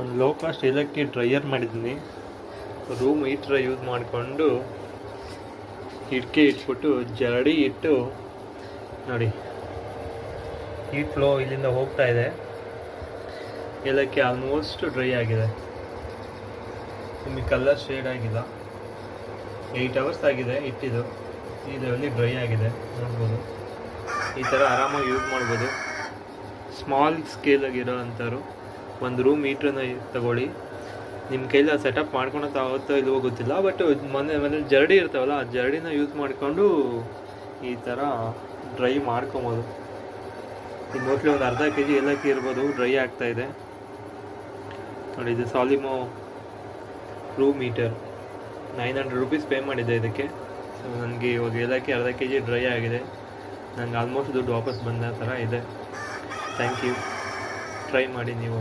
ಒಂದು low cost ಏಲಕ್ಕಿ dryer ಮಾಡಿದ್ದೀನಿ. ರೂಮ್ ಹೀಟ್ರ್ ಯೂಸ್ ಮಾಡಿಕೊಂಡು ಇಟ್ಕೆ ಇಟ್ಬಿಟ್ಟು ಜರಡಿ ಇಟ್ಟು ನೋಡಿ ಹೀಟ್ ಫ್ಲೋ ಇಲ್ಲಿಂದ ಹೋಗ್ತಾ ಇದೆ. ಏಲಕ್ಕಿ ಆಲ್ಮೋಸ್ಟ್ ಡ್ರೈ ಆಗಿದೆ. ನಿಮಗೆ ಕಲರ್ ಶೇಡ್ ಆಗಿಲ್ಲ. ಏಯ್ಟ್ ಅವರ್ಸ್ ಆಗಿದೆ ಇಟ್ಟಿದ್ದು. ಇದರಲ್ಲಿ ಡ್ರೈ ಆಗಿದೆ, ನೋಡ್ಬೋದು. ಈ ಥರ ಆರಾಮಾಗಿ ಯೂಸ್ ಮಾಡ್ಬೋದು. ಸ್ಮಾಲ್ ಸ್ಕೇಲಾಗಿರೋ ಅಂಥವ್ರು. ಒಂದು ರೂಮ್ ಮೀಟ್ರನ್ನ ತಗೊಳ್ಳಿ. ನಿಮ್ಮ ಕೈಲಿ ಸೆಟಪ್ ಆಗುತ್ತೋ ಇಲ್ವೋ ಗೊತ್ತಿಲ್ಲ ಬಟ್ ಮನೆ ಮನೇಲಿ ಜರಡಿ ಇರ್ತಾವಲ್ಲ, ಆ ಜರಡಿನ ಯೂಸ್ ಮಾಡಿಕೊಂಡು ಈ ಥರ ಡ್ರೈ ಮಾಡ್ಕೊಬೋದು. ಈ ಮೋಸ್ಟ್ಲಿ ಒಂದು ಅರ್ಧ ಕೆ ಜಿ ಏಲಕ್ಕಿ ಇರ್ಬೋದು ಡ್ರೈ ಆಗ್ತಾ ಇದೆ. ನೋಡಿ, ಇದು ಸಾಲಿಮೋ room meter nine hundred rupees pay ಮಾಡಿದ್ದೆ ಇದಕ್ಕೆ. ಸೊ ನನಗೆ ಇವಾಗ ಏಲಕ್ಕಿ ಅರ್ಧ ಕೆ ಜಿ ಡ್ರೈ ಆಗಿದೆ. ನನಗೆ ಆಲ್ಮೋಸ್ಟ್ ದುಡ್ಡು ವಾಪಸ್ ಬಂದ ಥರ ಇದೆ. ಥ್ಯಾಂಕ್ ಯು ಟ್ರೈ ಮಾಡಿ ನೀವು